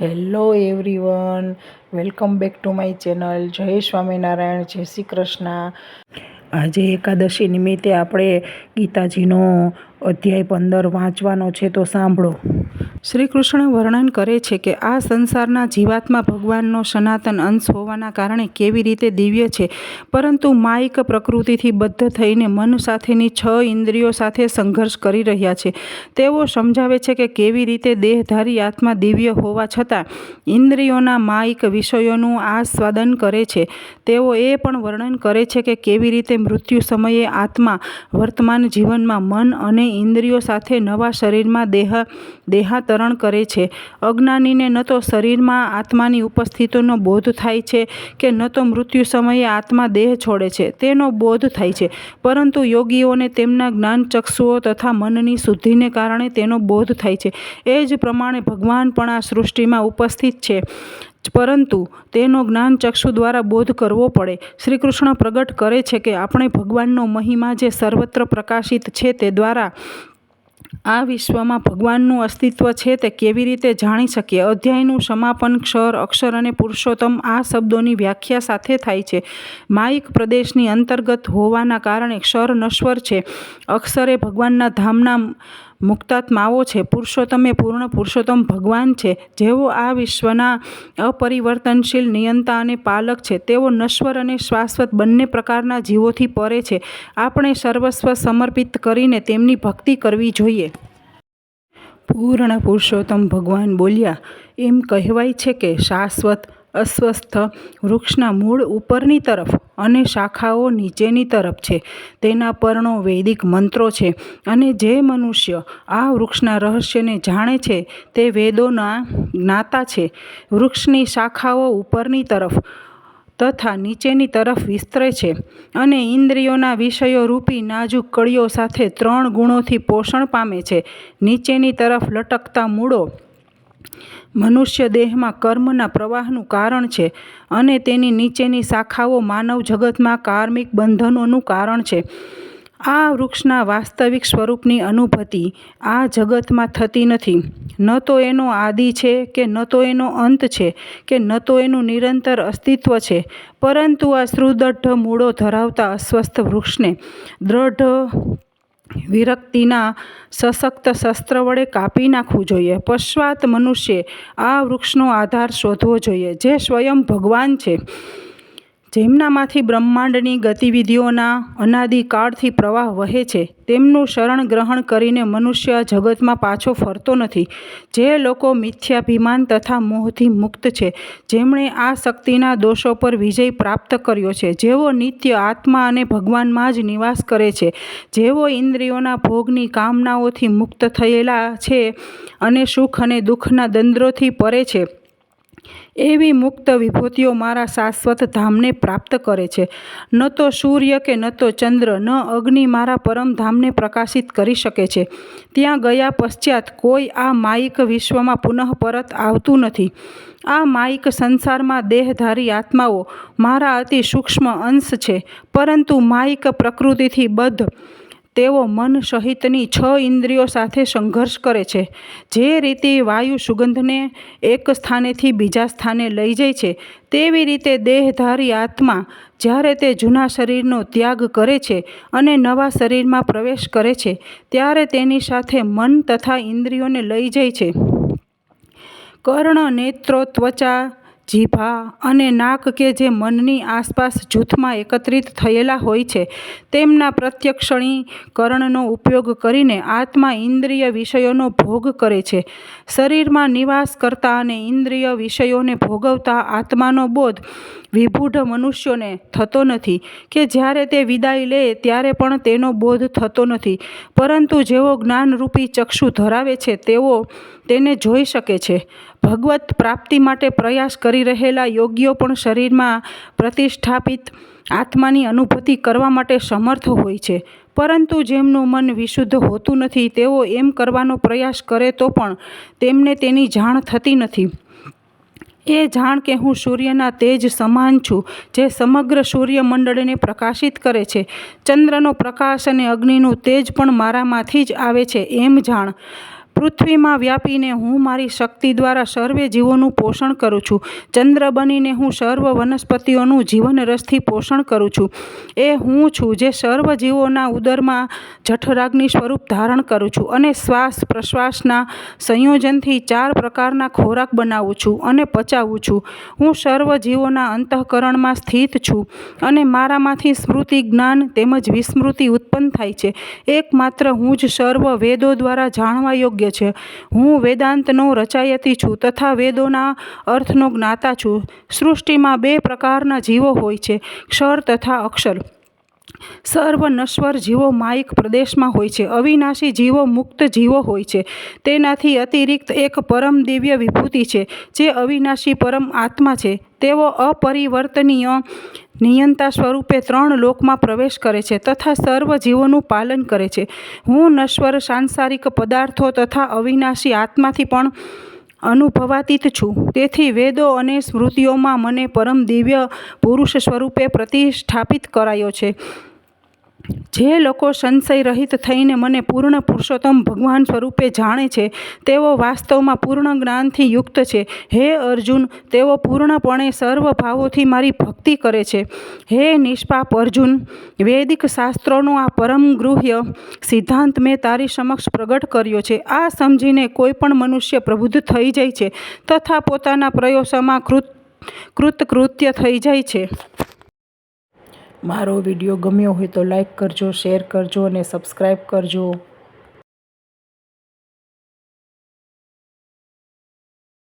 Hello everyone, welcome back to my channel. જય સ્વામિનારાયણ, જય શ્રી કૃષ્ણ. આજે એકાદશી નિમિત્તે આપણે ગીતાજીનો અધ્યાય પંદર વાંચવાનો છે, તો સાંભળો. શ્રી કૃષ્ણ વર્ણન કરે છે કે આ સંસારના જીવાત્મા ભગવાનનો સનાતન અંશ હોવાના કારણે કેવી રીતે દિવ્ય છે. પરંતુ માયિક પ્રકૃતિથી બદ્ધ થઈને મન સાથેની છ ઇન્દ્રિયો સાથે સંઘર્ષ કરી રહ્યા છે. તેઓ સમજાવે છે કે કેવી રીતે દેહધારી આત્મા દિવ્ય હોવા છતાં ઇન્દ્રિયોના માયિક વિષયોનું આસ્વાદન કરે છે. તેઓ એ પણ વર્ણન કરે છે કે કેવી રીતે મૃત્યુ સમયે આત્મા વર્તમાન જીવનમાં મન અને ઇન્દ્રિયો સાથે નવા શરીરમાં દેહ દેહાતરણ કરે છે. અજ્ઞાનીને ન તો શરીરમાં આત્માની ઉપસ્થિતિનો બોધ થાય છે કે ન તો મૃત્યુ સમયે આત્મા દેહ છોડે છે. તેનો બોધ થાય છે. પરંતુ યોગીઓને તેમના જ્ઞાનચક્ષુઓ તથા મનની શુદ્ધિને કારણે તેનો બોધ થાય છે. એ જ પ્રમાણે ભગવાન પણ આ સૃષ્ટિમાં ઉપસ્થિત છે. પરંતુ તેનો જ્ઞાન ચક્ષુ દ્વારા બોધ કરવો પડે. શ્રી કૃષ્ણ પ્રગટ કરે છે કે આપણે ભગવાનનો મહિમા જે સર્વત્ર પ્રકાશિત છે તે દ્વારા આ વિશ્વમાં ભગવાનનું અસ્તિત્વ છે તે કેવી રીતે જાણી શકીએ? અધ્યાયનું સમાપન ક્ષર, અક્ષર અને પુરુષોત્તમ આ શબ્દોની વ્યાખ્યા સાથે થાય છે. માયિક પ્રદેશની અંતર્ગત હોવાના કારણે ક્ષર નશ્વર છે. અક્ષરે ભગવાનના ધામના મુક્તાત્માઓ છે. પુરુષોત્તમ એ પૂર્ણ પુરુષોત્તમ ભગવાન છે. જેઓ આ વિશ્વના અપરિવર્તનશીલ, નિયંતા અને પાલક છે. તેઓ નશ્વર અને શાશ્વત બંને પ્રકારના જીવોથી પરે છે. આપણે સર્વસ્વ સમર્પિત કરીને તેમની ભક્તિ કરવી જોઈએ. પૂર્ણ પુરુષોત્તમ ભગવાન બોલ્યા, એમ કહેવાય છે કે શાશ્વત અસ્વસ્થ વૃક્ષના મૂળ ઉપરની તરફ અને શાખાઓ નીચેની તરફ છે. તેના પર્ણો વૈદિક મંત્રો છે અને જે મનુષ્ય આ વૃક્ષના રહસ્યને જાણે છે તે વેદોના જ્ઞાતા છે. વૃક્ષની શાખાઓ ઉપરની તરફ તથા નીચેની તરફ વિસ્તરે છે અને ઇન્દ્રિયોના વિષયો રૂપી નાજુક કળીઓ સાથે ત્રણ ગુણોથી પોષણ પામે છે. નીચેની તરફ લટકતા મૂળો મનુષ્ય દેહમાં કર્મના પ્રવાહનું કારણ છે અને તેની નીચેની શાખાઓ માનવ જગતમાં કાર્મિક બંધનોનું કારણ છે. આ વૃક્ષના વાસ્તવિક સ્વરૂપની અનુભૂતિ આ જગતમાં થતી નથી. ન તો એનો આદિ છે કે ન તો એનો અંત છે કે ન તો એનું નિરંતર અસ્તિત્વ છે. પરંતુ આ સુદૃઢ મૂળો ધરાવતા અસ્વસ્થ વૃક્ષને દ્રઢ વિરક્તિના સશક્ત શસ્ત્ર વડે કાપી નાખવું જોઈએ. પશ્ચાત મનુષ્યે આ વૃક્ષનો આધાર શોધવો જોઈએ, જે સ્વયં ભગવાન છે. જેમનામાંથી બ્રહ્માંડની ગતિવિધિઓના અનાદિકાળથી પ્રવાહ વહે છે, તેમનું શરણ ગ્રહણ કરીને મનુષ્ય જગતમાં પાછો ફરતો નથી. જે લોકો મિથ્યાભિમાન તથા મોહથી મુક્ત છે, જેમણે આ શક્તિના દોષો પર વિજય પ્રાપ્ત કર્યો છે. જેઓ નિત્ય આત્મા અને ભગવાનમાં જ નિવાસ કરે છે, જેઓ ઇન્દ્રિયોના ભોગની કામનાઓથી મુક્ત થયેલા છે અને સુખ અને દુઃખના દંદ્રોથી પરે છે. એવી મુક્ત વિભૂતિઓ મારા શાશ્વત ધામને પ્રાપ્ત કરે છે. ન તો સૂર્ય કે ન તો ચંદ્ર, ન અગ્નિ મારા પરમધામને પ્રકાશિત કરી શકે છે. ત્યાં ગયા પશ્ચાત કોઈ આ માયિક વિશ્વમાં પુનઃ પરત આવતું નથી. આ માયિક સંસારમાં દેહધારી આત્માઓ મારા અતિ સૂક્ષ્મ અંશ છે, પરંતુ માયિક પ્રકૃતિથી બદ્ધ તેઓ મન સહિતની છ ઇન્દ્રિયો સાથે સંઘર્ષ કરે છે. જે રીતે વાયુ સુગંધને એક સ્થાનેથી બીજા સ્થાને લઈ જાય છે, તેવી રીતે દેહધારી આત્મા જ્યારે તે જૂના શરીરનો ત્યાગ કરે છે અને નવા શરીરમાં પ્રવેશ કરે છે, ત્યારે તેની સાથે મન તથા ઇન્દ્રિયોને લઈ જાય છે. કર્ણ, નેત્રો, ત્વચા જીભા અને નાક કે જે મનની આસપાસ જૂથમાં એકત્રિત થયેલા હોય છે, તેમના પ્રત્યક્ષણીકરણનો ઉપયોગ કરીને આત્મા ઇન્દ્રિય વિષયોનો ભોગ કરે છે. શરીરમાં નિવાસ કરતા અને ઇન્દ્રિય વિષયોને ભોગવતા આત્માનો બોધ વિભૂઢ મનુષ્યોને થતો નથી કે જ્યારે તે વિદાય લે ત્યારે પણ તેનો બોધ થતો નથી. પરંતુ જેઓ જ્ઞાનરૂપી ચક્ષુ ધરાવે છે તેઓ તેને જોઈ શકે છે. ભગવત પ્રાપ્તિ માટે પ્રયાસ કરી રહેલા યોગીઓ પણ શરીરમાં પ્રતિષ્ઠાપિત આત્માની અનુભૂતિ કરવા માટે સમર્થ હોય છે. પરંતુ જેમનું મન વિશુદ્ધ હોતું નથી, તેઓ એમ કરવાનો પ્રયાસ કરે તો પણ તેમને તેની જાણ થતી નથી. એ જાણ કે હું સૂર્યના તેજ સમાન છું, જે સમગ્ર સૂર્યમંડળને પ્રકાશિત કરે છે. ચંદ્રનો પ્રકાશ અને અગ્નિનું તેજ પણ મારામાંથી જ આવે છે એમ જાણ. પૃથ્વીમાં વ્યાપીને હું મારી શક્તિ દ્વારા સર્વે જીવોનું પોષણ કરું છું. ચંદ્ર બનીને હું સર્વ વનસ્પતિઓનું જીવન રસથી પોષણ કરું છું. એ હું છું જે સર્વ જીવોના ઉદરમાં જઠરાગ્નિ સ્વરૂપ ધારણ કરું છું અને શ્વાસ પ્રશ્વાસના સંયોજનથી ચાર પ્રકારના ખોરાક બનાવું છું અને પચાવું છું. હું સર્વ જીવોના અંતઃકરણમાં સ્થિત છું અને મારામાંથી સ્મૃતિ જ્ઞાન તેમજ વિસ્મૃતિ ઉત્પન્ન થાય છે. એકમાત્ર હું જ સર્વ વેદો દ્વારા જાણવા યોગ્ય છે હું વેદાંતનો રચાયતી છું તથા વેદોના અર્થનો જ્ઞાતા છું. સૃષ્ટિમાં બે પ્રકારના જીવો હોય છે, ક્ષર તથા અક્ષર. સર્વ નશ્વર જીવો માયિક પ્રદેશમાં હોય છે. અવિનાશી જીવો મુક્ત જીવો હોય છે. તેનાથી અતિરિક્ત એક પરમ દિવ્ય વિભૂતિ છે, જે અવિનાશી પરમ આત્મા છે. તેઓ અપરિવર્તનીય નિયંતા સ્વરૂપે ત્રણ લોકમાં પ્રવેશ કરે છે તથા સર્વ જીવોનું પાલન કરે છે. હું નશ્વર સાંસારિક પદાર્થો તથા અવિનાશી આત્માથી પણ અનુભવાતીત છું. તેથી વેદો અને સ્મૃતિઓમાં મને પરમ દિવ્ય પુરુષ સ્વરૂપે પ્રતિષ્ઠાપિત કરાયો છે. જે લોકો સંશય રહિત થઈને મને પૂર્ણ પુરુષોત્તમ ભગવાન સ્વરૂપે જાણે છે, તેઓ વાસ્તવમાં પૂર્ણ જ્ઞાનથી યુક્ત છે. હે અર્જુન, તેઓ પૂર્ણપણે સર્વ ભાવોથી મારી ભક્તિ કરે છે. હે નિષ્પાપ અર્જુન, વૈદિક શાસ્ત્રોનો આ પરમ ગૃહ્ય સિદ્ધાંત મેં તારી સમક્ષ પ્રગટ કર્યો છે. આ સમજીને કોઈ પણ મનુષ્ય પ્રબુદ્ધ થઈ જાય છે તથા પોતાના પ્રયોસમાં કૃત, કૃતકૃત્ય થઈ જાય છે. મારો વીડિયો ગમ્યો હોય તો લાઈક કરજો શેર કરજો અને સબસ્ક્રાઈબ કરજો.